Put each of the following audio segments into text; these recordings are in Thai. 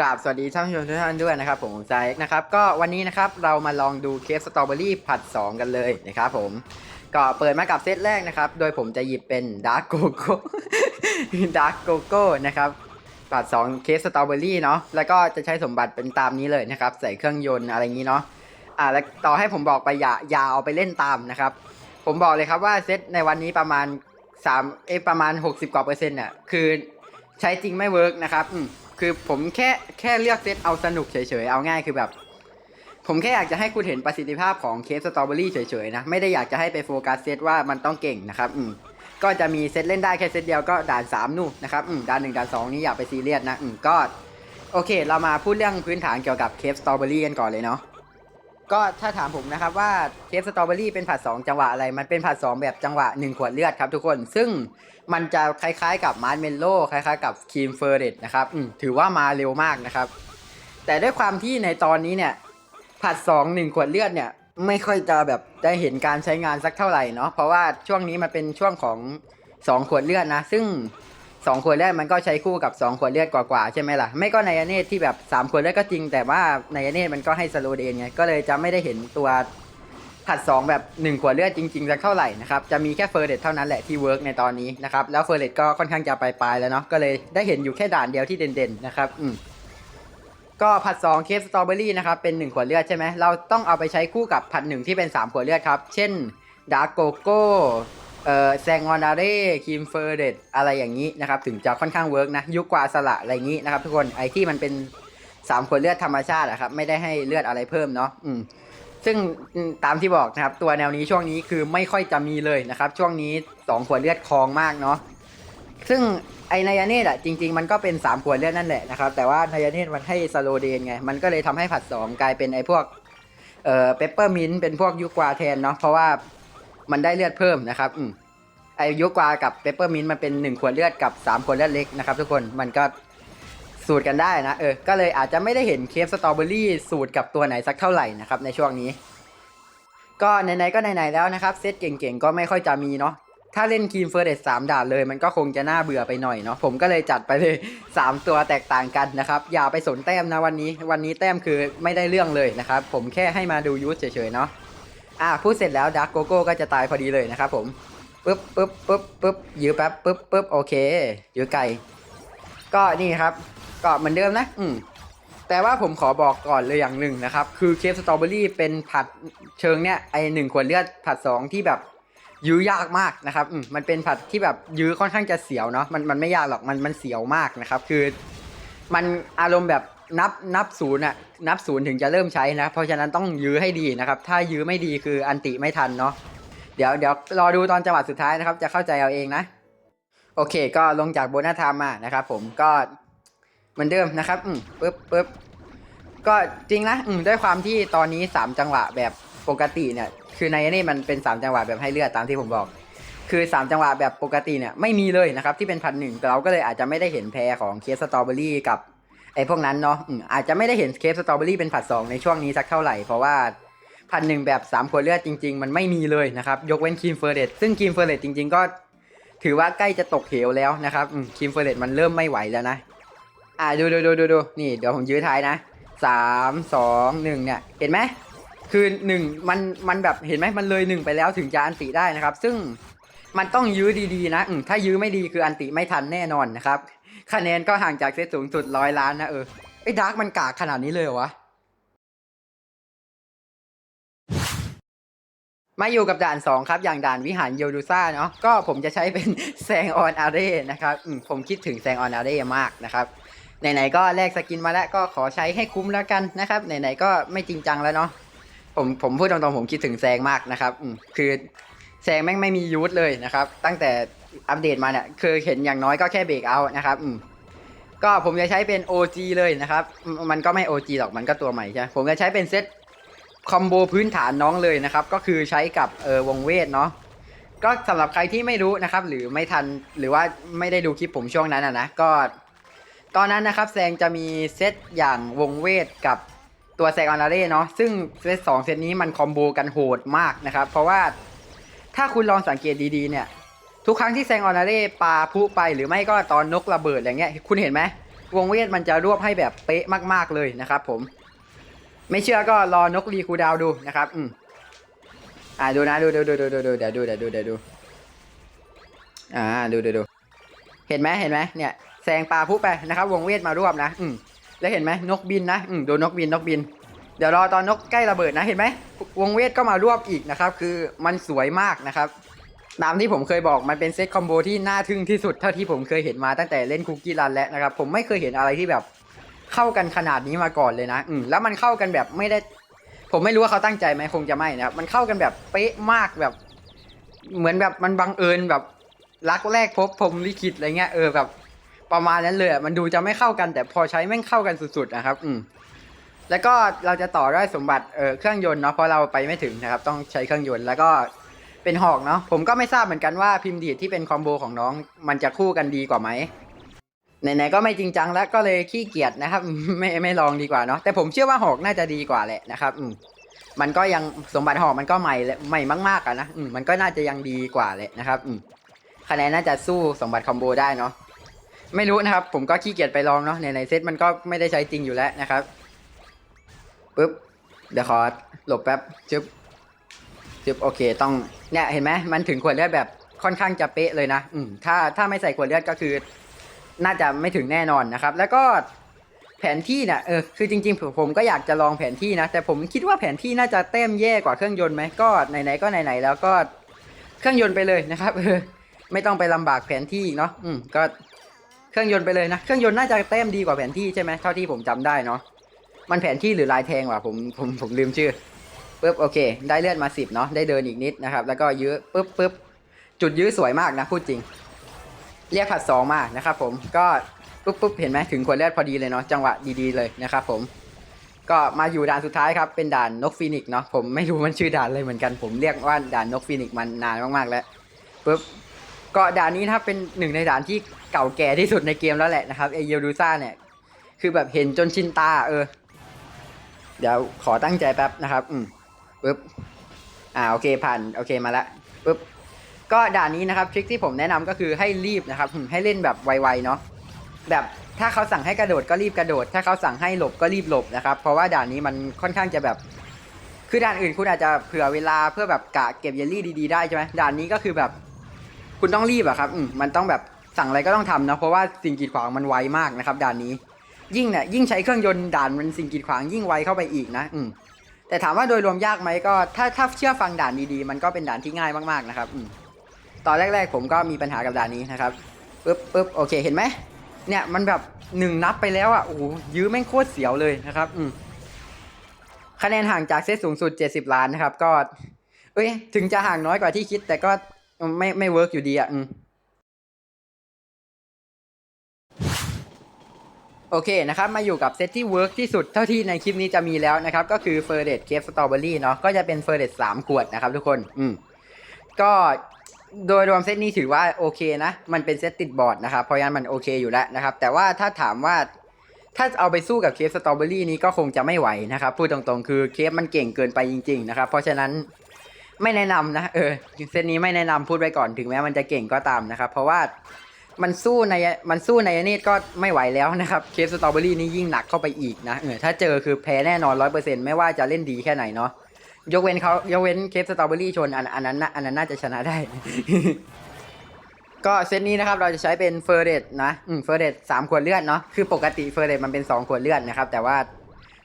กราบสวัสดีท่านผู้ชมทุกท่านด้วยนะครับผมใจนะครับก็วันนี้นะครับเรามาลองดูเคฟสตรอเบอรี่ผัด 2 กันเลยนะครับผมก็เปิดมากับเซตแรกนะครับ โดยผมจะหยิบเป็นดาร์กโกโก้ดาร์กโกโก้นะครับผัด 2 เคฟสตรอเบอรี่เนาะแล้วก็จะใช้สมบัติเป็นตามนี้เลยนะครับ ใส่เครื่องยนต์อะไรงนี้เนาะอ่าแล้วต่อให้ผมบอกไปอย่าอย่าเอาไปเล่นตามนะครับ ผมบอกเลยครับว่าเซตในวันนี้ประมาณ3เอประมาณ 60กว่าเปอร์เซ็นต์น่ะคือใช้จริงไม่เวิร์กนะครับอืม คือผมแค่แค่เลือกเซตเอาสนุกเฉยๆ เอาง่ายคือแบบ ผมแค่อยากจะให้คุณเห็นประสิทธิภาพของเคสสตรอเบอรี่เฉยๆนะ ไม่ได้อยากจะให้ไปโฟกัสเซตว่ามันต้องเก่งนะครับ อืมก็จะมีเซตเล่นได้แค่เซตเดียวก็ด่าน 3 นู่นนะครับอืมด่าน 1 ด่าน 2 นี่อย่าไปซีเรียสนะ อืมก็ โอเค เรามาพูดเรื่องพื้นฐานเกี่ยวกับเคฟสตรอเบอรี่กันก่อนเลยเนาะ ก็ถ้าถามผมนะครับว่าเคฟสตรอเบอรี่เป็นผัด2จังหวะอะไร มันเป็นผัด2แบบจังหวะ 1 ขวดเลือดครับทุกคน ซึ่งมันจะคล้ายๆกับมาร์เมลโล่คล้ายๆกับครีมเฟอร์เรตนะครับถือว่ามาเร็วมากนะครับ แต่ด้วยความที่ในตอนนี้เนี่ย ผัด2 1 ขวดเลือดเนี่ย ไม่ค่อยจะแบบได้เห็นการใช้งานสักเท่าไหร่เนาะ เพราะว่าช่วงนี้มันเป็นช่วงของ 2 ขวดเลือดนะ ซึ่ง 2ขวดเลือดมันก็ใช้คู่กับ2ขวดเลือดกว่าๆใช่ไหมล่ะ ไม่ก็ไนยาเนตที่แบบ3ขวดเลือดก็จริง แต่ว่าไนยาเนตมันก็ให้สโลเดนไง ก็เลยจะไม่ได้เห็นตัวผัด2แบบ1ขวดเลือดจริงๆสักเท่าไหร่นะครับ จะมีแค่เฟอร์เรตเท่านั้นแหละที่เวิร์กในตอนนี้นะครับ แล้วเฟอร์เรตก็ค่อนข้างจะปลายๆแล้วเนาะ ก็เลยได้เห็นอยู่แค่ด่านเดียวที่เด่นๆนะครับ อืมก็ผัด2เคฟสตรอเบอรี่นะครับเป็น1ขวดเลือดใช่ไหมเราต้องเอาไปใช้คู่กับผัดหนึ่งที่เป็น 3 ขวดเลือดครับ เช่นดาร์กโกโก้ เอ่อแซงออนอาเร่คิมเฟอร์เดตอะไรอย่างนี้นะครับ ถึงจะค่อนข้างเวิร์กนะยุคกวาสละอะไรอย่างนี้นะครับ ทุกคนไอที่มันเป็น3ขวดเลือดธรรมชาติอะครับไม่ได้ให้เลือดอะไรเพิ่มเนาะอืมซึ่งตามที่บอกนะครับตัวแนวนี้ช่วงนี้คือไม่ค่อยจะมีเลยนะครับ ช่วงนี้2ขวดเลือดคลองมากเนาะซึ่งไอนายาเนตอะจริง ๆ มันก็เป็น3ขวดเลือดนั่นแหละนะครับแต่ว่านายาเนตมันให้สโลเดนไงมันก็เลยทำให้ผัด2กลายเป็นไอพวกเอ่อเปปเปอร์มินเป็นพวกยุกวาแทนเนาะเพราะว่า มันได้เลือดเพิ่มนะครับอืมไอยุกวากับเปปเปอร์มินมันเป็น1ขวดเลือดกับ3ขวดเลือดเล็กนะครับ ทุกคนมันก็สูตรกันได้นะเออก็เลยอาจจะไม่ได้เห็นเคฟสตรอเบอรี่สูตรกับตัวไหนสักเท่าไหร่นะครับในช่วงนี้ ก็ไหนๆก็ไหนๆแล้วนะครับเซตเก่งๆก็ไม่ค่อยจะมีเนาะถ้าเล่นคีมเฟอร์เรสสามด่านเลยมันก็คงจะน่าเบื่อไปหน่อยเนาะผมก็เลยจัดไปเลย 3 ตัวแตกต่างกันนะครับ อย่าไปสนแต้มนะวันนี้ วันนี้แต้มคือไม่ได้เรื่องเลยนะครับ ผมแค่ให้มาดูยูสเฉยๆเนาะ อะพูดเสร็จแล้วดักโกโก้ก็จะตายพอดีเลยนะครับผมปึ๊บปึ๊บปึ๊บปึ๊บยื้อแป๊บปึ๊บปึ๊บโอเคยื้อไกลก็นี่ครับก็เหมือนเดิมนะ อืมแต่ว่าผมขอบอกก่อนเลยอย่างหนึ่งนะครับ คือเคฟสตรอเบอรี่เป็นผัดเชิงเนี่ยไอหนึ่งขวดเลือดผัดสองที่แบบยื้อยากมากนะครับอืมมันเป็นผัดที่แบบยื้อค่อนข้างจะเสียวเนาะมันมันไม่ยากหรอกมันมันเสียวมากนะครับ คือ มันอารมณ์แบบ นับนับศูนย์อะนับศูนย์ถึงจะเริ่มใช้นะ เพราะฉะนั้นต้องยื้อให้ดีนะครับ ถ้ายื้อไม่ดีคืออันติไม่ทันเนาะเดี๋ยวเดี๋ยวรอดูตอนจังหวะสุดท้ายนะครับ จะเข้าใจเอาเองนะ โอเค ก็ลงจากโบนัสไทม์มานะครับผมก็เหมือนเดิมนะครับอืมปึ๊บปึ๊บก็จริงนะอืมด้วยความที่ตอนนี้ 3 จังหวะแบบปกติเนี่ย คือในนี่มันเป็น 3 จังหวะแบบให้เลือดตามที่ผมบอก คือ 3 จังหวะแบบปกติเนี่ยไม่มีเลยนะครับที่เป็นพันหนึ่งเราก็เลยอาจจะไม่ได้เห็นแพรของเคสสตรอเบอรี่กับ ไอ้พวกนั้นเนาะอืมอาจจะไม่ได้เห็นเคสสตรอเบอรี่เป็นผัดสองในช่วงนี้สักเท่าไหร่ เพราะว่าพันหนึ่งแบบ3ขวดเลือดจริง ๆ มันไม่มีเลยนะครับ ยกเว้นครีมเฟอร์เรตซึ่งครีมเฟอร์เรตจริง ๆ ก็ ถือว่าใกล้จะตกเหวแล้วนะครับครีมเฟอร์เรตมันเริ่มไม่ไหวแล้วนะ อ่าดูดูดูดูดูนี่เดี๋ยวผมยื้อท้ายนะสามสองหนึ่งเนี่ยเห็นไหมคือหนึ่งมันมันแบบเห็นไหมมันเลยหนึ่งไปแล้วถึงจะอันติได้นะครับ ซึ่งมันต้องยื้อดีๆนะอืมถ้ายื้อไม่ดีคืออันติไม่ทันแน่นอนนะครับ คะแนนก็ห่างจากเซตสูงสุดร้อยล้านนะเออไอ้ดาร์กมันกากขนาดนี้เลยเหรอวะ มาอยู่กับด่าน 2 ครับ อย่างด่านวิหารโยดูซ่าเนาะก็ผมจะใช้เป็นแซงออนอาเร่นะครับมผมคิดถึงแซงออนอาเร่มากนะครับไหนๆก็แลกสกินมาแล้วก็ขอใช้ให้คุ้มแล้วกันนะครับไหนๆก็ไม่จริงจังแล้วเนาะผมผมพูดตรงๆผมคิดถึงแซงมากนะครับคือแซงแม่งไม่มียูทเลยนะครับ ตั้งแต่ อัปเดตมาเนี่ยคือเห็นอย่างน้อยก็แค่เบรกเอานะครับอืมก็ผมจะใช้เป็น OG เลยนะครับ มันก็ไม่ OG หรอกมันก็ตัวใหม่ใช่ ผมจะใช้เป็นเซตคอมโบพื้นฐานน้องเลยนะครับ ก็คือใช้กับเออวงเวทเนาะก็สำหรับใครที่ไม่รู้นะครับ หรือไม่ทันหรือว่าไม่ได้ดูคลิปผมช่วงนั้นนะนะก็ ตอนนั้นนะครับแซงจะมีเซตอย่างวงเวทกับตัวแซงออนาเร่เนาะซึ่งเซตสองเซตนี้มันคอมโบกันโหดมากนะครับ เพราะว่าถ้าคุณลองสังเกตดีๆเนี่ย ทุกครั้งที่แซงออนาเร่ปาพุไปหรือไม่ก็ตอนนกระเบิดอย่างเงี้ยคุณเห็นไหมวงเวทมันจะรวบให้แบบเป๊ะมาก ๆเลยนะครับ ผม ไม่เชื่อก็รอนกรีคูดาวดูนะครับ อืมอ่าดูนะดูดูดูดูดูดูเดี๋ยวดูเดี๋ยวดูเดี๋ยวดูอ่าดูดูดูเห็นไหมเห็นไหมเนี่ยแซงปลาพุไปนะครับ วงเวทมารวบนะ อืมแล้วเห็นไหมนกบินนะอืมดูนกบินนกบิน เดี๋ยวรอตอนนกใกล้ระเบิดนะเห็นไหมวงเวทก็มารวบอีกนะครับ คือมันสวยมากนะครับ ตามที่ผมเคยบอกมันเป็นเซตคอมโบที่น่าทึ่งที่สุดเท่าที่ผมเคยเห็นมาตั้งแต่เล่นคุกกี้รันแล้วนะครับ ผมไม่เคยเห็นอะไรที่แบบเข้ากันขนาดนี้มาก่อนเลยนะ อืมแล้วมันเข้ากันแบบไม่ได้ ผมไม่รู้ว่าเขาตั้งใจไหมคงจะไม่นะครับมันเข้ากันแบบเป๊ะมากแบบ เหมือนแบบมันบังเอิญแบบรักแรกพบผมลิขิตอะไรเงี้ยเออแบบประมาณนั้นเลยมันดูจะไม่เข้ากันแต่พอใช้แม่งเข้ากันสุดๆนะครับ อืมแล้วก็เราจะต่อด้วยสมบัติเออเครื่องยนต์เนาะเพราะเราไปไม่ถึงนะครับ ต้องใช้เครื่องยนต์แล้วก็ เป็นหอกเนาะผมก็ไม่ทราบเหมือนกันว่าพิมพ์ดีดที่เป็นคอมโบของน้อง มันจะคู่กันดีกว่าไหมไหนๆก็ไม่จริงจังแล้วก็เลยขี้เกียจนะครับ ไม่ไม่ลองดีกว่าเนาะแต่ผมเชื่อว่าหอกน่าจะดีกว่าแหละนะครับอืมมันก็ยังสมบัติหอกมันก็ใหม่และใหม่มากๆอะนะอืมมันก็น่าจะยังดีกว่าแหละนะครับอืมคะแนนน่าจะสู้สมบัติคอมโบได้เนาะไม่รู้นะครับ ผมก็ขี้เกียจไปลองเนาะในในเซตมันก็ไม่ได้ใช้จริงอยู่แล้วนะครับปุ๊บเดี๋ยวขอหลบแป๊บจึ๊บจึ๊บโอเคต้อง เนี่ยเห็นไหมมันถึงขวดเลือดแบบค่อนข้างจะเป๊ะเลยนะ อืมถ้าถ้าไม่ใส่ขวดเลือดก็คือ น่าจะไม่ถึงแน่นอนนะครับ แล้วก็แผนที่เนี่ยเออคือจริงๆผมก็อยากจะลองแผนที่นะ แต่ผมคิดว่าแผนที่น่าจะเต้มแย่กว่าเครื่องยนต์ไหมก็ไหนๆก็ไหนๆแล้วก็เครื่องยนต์ไปเลยนะครับเออไม่ต้องไปลำบากแผนที่เนาะอืมก็เครื่องยนต์ไปเลยนะเครื่องยนต์น่าจะเต้มดีกว่าแผนที่ใช่ไหมเท่าที่ผมจำได้เนาะมันแผนที่หรือลายแทงวะผมผมผมลืมชื่อ ปุ๊บโอเค ได้เลือดมาสิบเนาะได้เดินอีกนิดนะครับแล้วก็ยื้อปุ๊บปุ๊บจุดยื้อสวยมากนะพูดจริง เรียกผัดสองมานะครับผมก็ปุ๊บปุ๊บเห็นไหมถึงขวดเลือดพอดีเลยเนาะจังหวะดีๆเลยนะครับผมก็มาอยู่ด่านสุดท้ายครับเป็นด่านนกฟีนิกเนาะผมไม่รู้มันชื่อด่านเลยเหมือนกัน ผมเรียกว่าด่านนกฟีนิกมันนานมากๆแล้วปุ๊บก็ด่านนี้นะครับเป็นหนึ่งในด่านที่เก่าแก่ที่สุดในเกมแล้วแหละนะครับเอเยลดูซ่าเนี่ยคือแบบเห็นจนชินตาเออเดี๋ยวขอตั้งใจแป๊บนะครับ อืม ปึ๊บอ่าโอเคผ่านโอเคมาละปึ๊บก็ด่านนี้นะครับทริคที่ผมแนะนำก็คือให้รีบนะครับให้เล่นแบบไวๆเนาะแบบถ้าเขาสั่งให้กระโดดก็รีบกระโดด ถ้าเขาสั่งให้หลบก็รีบหลบนะครับ เพราะว่าด่านนี้มันค่อนข้างจะแบบ คือด่านอื่นคุณอาจจะเผื่อเวลาเพื่อแบบกะเก็บเยลลี่ดีๆได้ใช่ไหมด่านนี้ก็คือแบบ คุณต้องรีบอะครับอืมมันต้องแบบสั่งอะไรก็ต้องทำนะเพราะว่าสิ่งกีดขวางมันไวมากนะครับ ด่านนี้ ยิ่งเนี่ยยิ่งใช้เครื่องยนต์ด่านมันสิ่งกีดขวางยิ่งไวเข้าไปอีกนะ อืม แต่ถามว่าโดยรวมยากไหมก็ถ้าถ้าเชื่อฟังด่านดีๆ มันก็เป็นด่านที่ง่ายมากๆนะครับอตอนแรก ๆ ผมก็มีปัญหากับด่านนี้นะครับปึ๊บปึ๊บโอเคเห็นไหมเนี่ยมันแบบหนึ่งนับไปแล้วอะโอ้ยื้อแม่งโคตรเสียวเลยนะครับอืคะแนนห่างจากเซตสูงสุด 70 ล้านนะครับ ก็ เอ้ย ถึงจะห่างน้อยกว่าที่คิด แต่ก็ไม่ไม่เวิร์กอยู่ดีอะอืม โอเคนะครับมาอยู่กับเซตที่เวิร์กที่สุดเท่าที่ในคลิปนี้จะมีแล้วนะครับ ก็คือเฟอร์เดตเคฟสตรอเบอรี่เนาะก็จะเป็นเฟอร์เดตสามขวดนะครับทุกคนอืมก็โดยรวมเซตนี้ถือว่าโอเคนะ มันเป็นเซตติดบอร์ดนะครับเพราะงั้นมันโอเคอยู่แล้วนะครับ แต่ว่าถ้าถามว่าถ้าเอาไปสู้กับเคฟสตรอเบอรี่นี้ก็คงจะไม่ไหวนะครับพูดตรงๆ คือเคฟมันเก่งเกินไปจริง ๆ นะครับ เพราะฉะนั้นไม่แนะนำนะเออเซตนี้ไม่แนะนำพูดไว้ก่อนถึงแม้มันจะเก่งก็ตามนะครับ เพราะว่า มันสู้ในมันสู้ในอันนี้ก็ไม่ไหวแล้วนะครับเคฟสตรอเบอรี่นี่ยิ่งหนักเข้าไปอีกนะเออถ้าเจอคือแพ้แน่นอนร้อยเปอร์เซ็นต์ไม่ว่าจะเล่นดีแค่ไหนเนาะยกเว้นเขายกเว้นเคฟสตรอเบอรี่ชนอันอันนั้นอันนั้นน่าจะชนะได้ ก็เซตนี้นะครับเราจะใช้เป็นเฟอร์เรตนะอืมเฟอร์เรตสามขวดเลือดเนาะคือปกติเฟอร์เรตมันเป็นสองขวดเลือดนะครับ แต่ว่า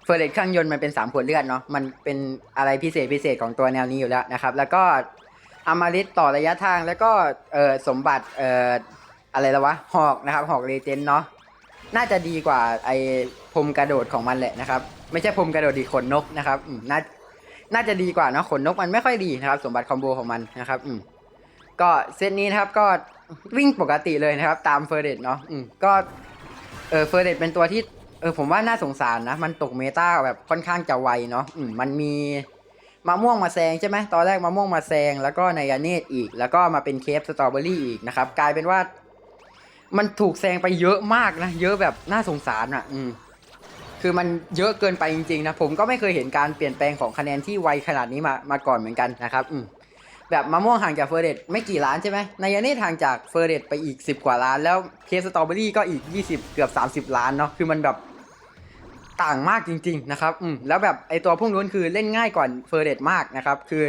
เฟอร์เรตเครื่องยนต์มันเป็นสามขวดเลือดเนาะมันเป็นอะไรพิเศษพิเศษของตัวแนวนี้อยู่แล้วนะครับ แล้วก็อมาริสต่อระยะทางแล้วก็เออสมบัติเออ อะไรแล้ววะหอกนะครับหอกเลเจนเนาะน่าจะดีกว่าไอพรมกระโดดของมันแหละนะครับ ไม่ใช่พรมกระโดดดีขนนกนะครับอืมน่าน่าจะดีกว่าเนาะขนนกมันไม่ค่อยดีนะครับ สมบัติคอมโบของมันนะครับอืมก็เซตนี้นะครับก็วิ่งปกติเลยนะครับ ตามเฟอร์เดตเนาะอืมก็เออเฟอร์เดตเป็นตัวที่เออผมว่าน่าสงสารนะ มันตกเมตาแบบค่อนข้างจะไวเนาะอืมมันมีมะม่วงมาแซงใช่ไหมตอนแรกมะม่วงมาแซงแล้วก็ไนยาเนตอีก แล้วก็มาเป็นเคฟสตรอเบอรี่อีกนะครับกลายเป็นว่า มันถูกแซงไปเยอะมากนะ เยอะแบบน่าสงสารอะ อืม คือมันเยอะเกินไปจริงๆนะ ผมก็ไม่เคยเห็นการเปลี่ยนแปลงของคะแนนที่ไวขนาดนี้มา มาก่อนเหมือนกันนะครับ อืม แบบมะม่วงห่างจากเฟอร์เรสไม่กี่ล้านใช่ไหมนายานี่ห่างจากเฟอร์เรสไปอีก 10 กว่าล้าน แล้วเคสสตรอเบอรี่ก็อีก 20 เกือบ 30 ล้านเนาะ คือมันแบบต่างมากจริง ๆ นะครับ อืม แล้วแบบไอตัวพวกนู้นคือเล่นง่ายกว่าเฟอร์เรสมากนะครับ คือ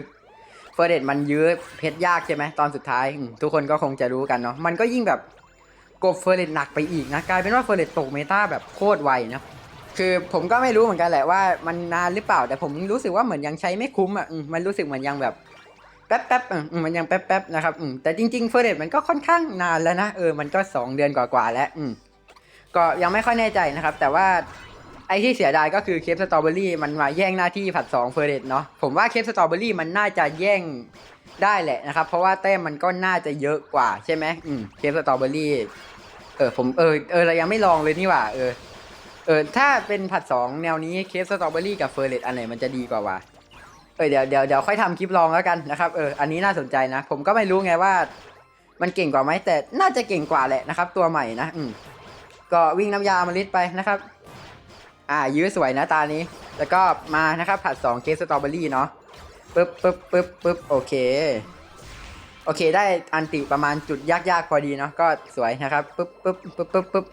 เฟอร์เรสมันยื้อเพชรยากใช่ไหมตอนสุดท้าย ทุกคนก็คงจะรู้กันเนาะ มันก็ยิ่งแบบ กบเฟอร์เรสหนักไปอีกนะกลายเป็นว่าเฟอร์เรสตกเมตาแบบโคตรไวนะคือผมก็ไม่รู้เหมือนกันแหละว่ามันนานหรือเปล่าแต่ผมรู้สึกว่าเหมือนยังใช้ไม่คุ้มอะมันรู้สึกเหมือนยังแบบแป๊บแป๊บมันยังแป๊บแป๊บนะครับแต่จริงๆเฟอร์เรสมันก็ค่อนข้างนานแล้วนะเออมันก็สองเดือนกว่าๆแล้วก็ยังไม่ค่อยแน่ใจนะครับ แต่ว่าไอ้ที่เสียดายก็คือเคปสตรอเบอรี่มันมาแย่งหน้าที่ผัดสองเฟอร์เรสเนาะผมว่าเคปสตรอเบอรี่มันน่าจะแย่ง ได้แหละนะครับ เพราะว่าแต้มมันก็น่าจะเยอะกว่าใช่ไหมอืมเคปสตรอเบอรี่เออผมเออเออเรายังไม่ลองเลยนี่หว่า เออ เออถ้าเป็นผัดสองแนวนี้เคฟสตรอเบอรี่กับเฟอร์เรสอันไหนมันจะดีกว่าวะเออเดี๋ยวเดี๋ยวเดี๋ยวค่อยทำคลิปลองแล้วกันนะครับเอออันนี้น่าสนใจนะ ผมก็ไม่รู้ไงว่า มันเก่งกว่าไหมแต่น่าจะเก่งกว่าแหละนะครับ ตัวใหม่นะอืมก็วิ่งน้ำยามาลิดไปนะครับ อ่ายื้อสวยนะตานี้ แล้วก็มานะครับผัดสองเคฟสตรอเบอรี่เนาะ ปึ๊บปึ๊บปึ๊บปึ๊บโอเค โอเค ได้อันติประมาณจุดยากๆพอดีเนาะก็สวยนะครับปึ๊บปึ๊บปึ๊บปึ๊บปึ๊บ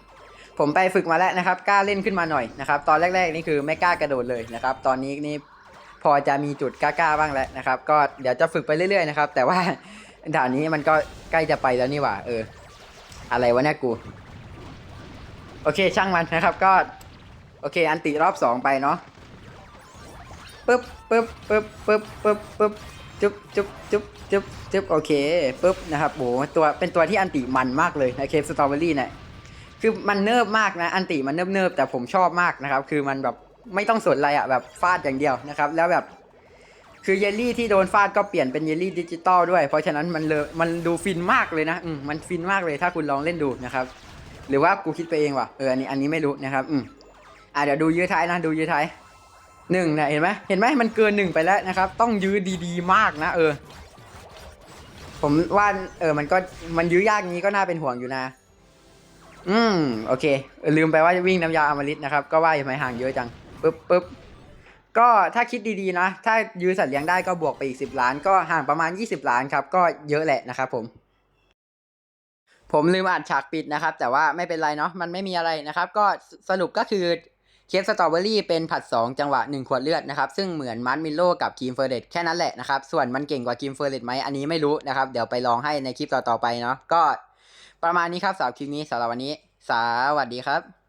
ผมไปฝึกมาแล้วนะครับกล้าเล่นขึ้นมาหน่อยนะครับ ตอนแรก ๆ นี่คือไม่กล้ากระโดดเลยนะครับ ตอนนี้นี่พอจะมีจุดกล้าๆบ้างแล้วนะครับ ก็เดี๋ยวจะฝึกไปเรื่อยๆนะครับ แต่ว่าด่านนี้มันก็ใกล้จะไปแล้วนี่หว่า เออ อะไรวะเนี่ยกู โอเคช่างมันนะครับก็ โอเค อันติรอบสองไปเนาะ ปึ๊บปึ๊บปึ๊บปึ๊บปึ๊บปึ๊บจุ๊บจุ๊บจุ๊บจุ๊บจุ๊บโอเคปึ๊บนะครับโหตัวเป็นตัวที่อันติมันมากเลยนะเคฟสตรอเบอรี่เนี่ยคือมันเนิบมากนะอันติมันเนิบเนิบๆแต่ผมชอบมากนะครับ คือมันแบบไม่ต้องสนอะไรอะแบบฟาดอย่างเดียวนะครับ แล้วแบบคือเยลลี่ที่โดนฟาดก็เปลี่ยนเป็นเยลลี่ดิจิตอลด้วย เพราะฉะนั้นมันเลยมันดูฟินมากเลยนะอืมมันฟินมากเลยถ้าคุณลองเล่นดูนะครับ หรือว่ากูคิดไปเองว่ะเอออันนี้อันนี้ไม่รู้นะครับ อืมอะเดี๋ยวดูยื้อท้ายนะดูยื้อท้าย หนึ่งนี่ยเห็นไหมเห็นไหมมันเกินหนึ่งไปแล้วนะครับ ต้องยื้อดีๆ มากนะ เออ ผมว่าเออมันก็มันยื้อยากงี้ก็น่าเป็นห่วงอยู่นะ อืมโอเค ลืมไปว่าจะวิ่งน้ำยาอมฤตนะครับ ก็ว่าทำไมห่างเยอะจังปึ๊บปึ๊บก็ถ้าคิดดีๆนะ ถ้ายื้อสัตว์เลี้ยงได้ก็บวกไปอีกสิบล้าน ก็ห่างประมาณ 20 ล้านครับ ก็เยอะแหละนะครับผม ผมลืมอัดฉากปิดนะครับ แต่ว่าไม่เป็นไรเนาะมันไม่มีอะไรนะครับ ก็สรุปก็คือ เคฟสตรอเบอรี่เป็นผัด 2 จังหวะ 1 ขวดเลือดนะครับ ซึ่งเหมือนมาร์มิโลกับครีมเฟอร์เรตแค่นั้นแหละนะครับ ส่วนมันเก่งกว่าครีมเฟอร์เรตไหมอันนี้ไม่รู้นะครับ เดี๋ยวไปลองให้ในคลิปต่อๆไปเนาะก็ประมาณนี้ครับสำหรับคลิปนี้สำหรับวันนี้ สวัสดีครับ